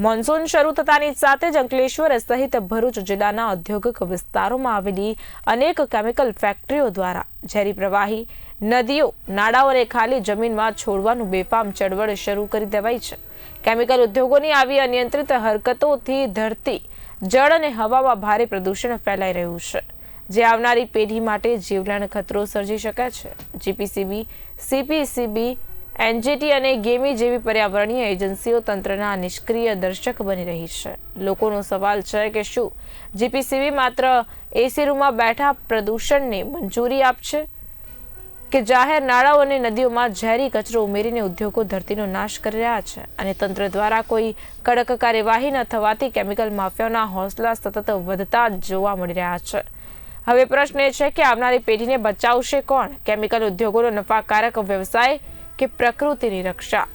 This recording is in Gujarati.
મોન્સૂન શરૂ થતાની સાથે જ અંકલેશ્વર સહિત ભરૂચ જિલ્લાના ઔદ્યોગિક વિસ્તારોમાં આવેલી અનેક કેમિકલ ફેક્ટરીઓ દ્વારા ઝેરી પ્રવાહી નદીઓ, નાળાઓ ખાલી જમીનમાં છોડવાનું બેફામ ચળવળ શરૂ કરી દેવાઈ છે. કેમિકલ ઉદ્યોગોની આવી અનિયંત્રિત હરકતોથી ધરતી, જળ અને હવામાં ભારે પ્રદૂષણ ફેલાઈ રહ્યું છે. જે આવનારી પેઢી માટે જીવલેણ ખતરો સર્જી શકે છે. જીપીસીબી, સીપીસીબી એનજીટી અને ગેમી જેવી પર્યાવરણીય એજન્સીઓ તંત્રના નિષ્ક્રિય દર્શક બની રહી છે. લોકોનો સવાલ છે કે શું જીપીસીબી માત્ર એસી રૂમમાં બેઠા પ્રદૂષણને મંજૂરી આપશે? કે જાહેર નાળાઓ અને નદીઓમાં ઝેરી કચરો ઉમેરીને ઉદ્યોગો ધરતીનો નાશ કરી રહ્યા છે? અને તંત્ર દ્વારા કોઈ કડક કાર્યવાહી ન થવાથી કેમિકલ માફિયાઓના હોંસલા સતત વધતા જોવા મળી રહ્યા છે. હવે પ્રશ્ન એ છે કે આવનારી પેઢીને બચાવશે કોણ? કેમિકલ ઉદ્યોગોનો નફાકારક વ્યવસાય કે પ્રકૃતિની રક્ષા.